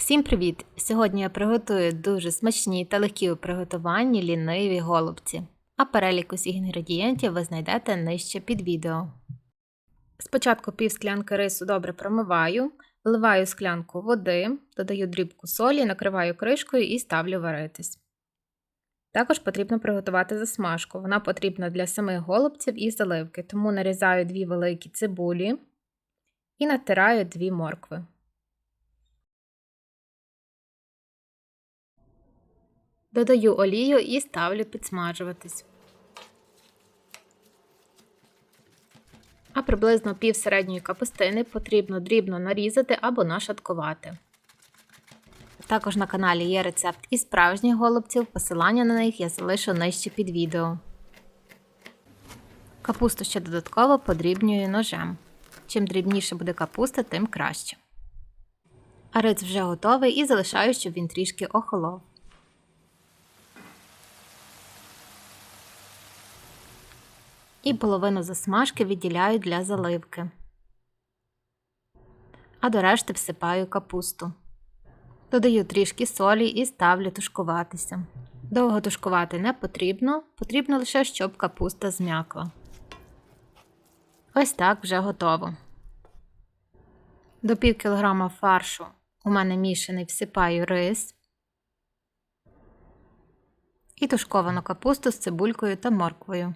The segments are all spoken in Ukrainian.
Всім привіт! Сьогодні я приготую дуже смачні та легкі у приготуванні ліниві голубці. А перелік усіх інгредієнтів ви знайдете нижче під відео. Спочатку пів склянки рису добре промиваю, вливаю склянку води, додаю дрібку солі, накриваю кришкою і ставлю варитись. Також потрібно приготувати засмажку. Вона потрібна для самих голубців і заливки, тому нарізаю дві великі цибулі і натираю дві моркви. Додаю олію і ставлю підсмажуватись. А приблизно пів середньої капустини потрібно дрібно нарізати або нашаткувати. Також на каналі є рецепт із справжніх голубців, посилання на них я залишу нижче під відео. Капусту ще додатково подрібнюю ножем. Чим дрібніше буде капуста, тим краще. А риць вже готовий і залишаю, щоб він трішки охолов. І половину засмажки відділяю для заливки. А до решти всипаю капусту. Додаю трішки солі і ставлю тушкуватися. Довго тушкувати не потрібно, потрібно лише, щоб капуста зм'якла. Ось так вже готово. До пів кілограма фаршу у мене мішаний всипаю рис і тушковану капусту з цибулькою та морквою.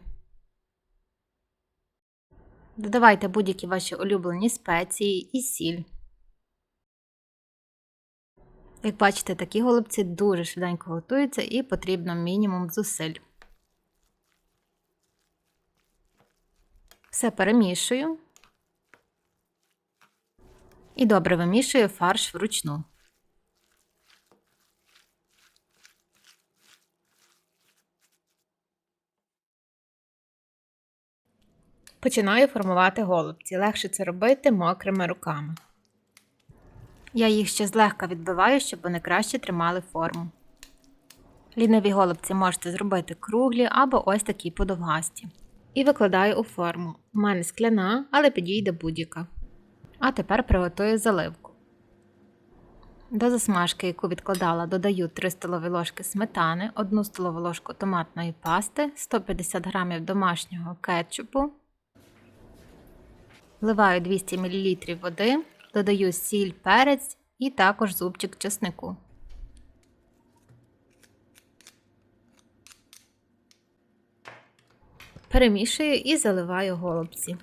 Додавайте будь-які ваші улюблені спеції і сіль. Як бачите, такі голубці дуже швиденько готуються і потрібно мінімум зусиль. Все перемішую і добре вимішую фарш вручну. Починаю формувати голубці. Легше це робити мокрими руками. Я їх ще злегка відбиваю, щоб вони краще тримали форму. Ліниві голубці можете зробити круглі або ось такі подовгасті. І викладаю у форму. У мене скляна, але підійде будь-яка. А тепер приготую заливку. До засмажки, яку відкладала, додаю 3 столові ложки сметани, 1 столову ложку томатної пасти, 150 г домашнього кетчупу. Вливаю 200 мл води, додаю сіль, перець і також зубчик чеснику. Перемішую і заливаю голубці.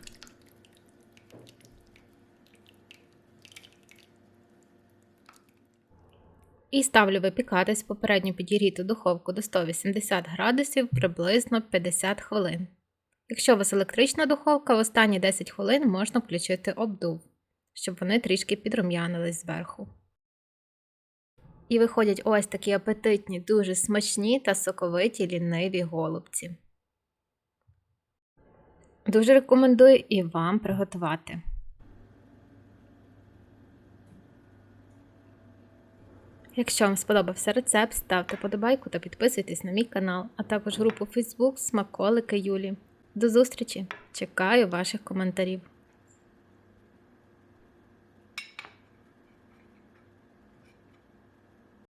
І ставлю випікатись попередньо підігріту духовку до 180 градусів приблизно 50 хвилин. Якщо у вас електрична духовка, в останні 10 хвилин можна включити обдув, щоб вони трішки підрум'янились зверху. І виходять ось такі апетитні, дуже смачні та соковиті ліниві голубці. Дуже рекомендую і вам приготувати. Якщо вам сподобався рецепт, ставте подобайку та підписуйтесь на мій канал, а також групу Facebook Смаколики Юлі. До зустрічі! Чекаю ваших коментарів.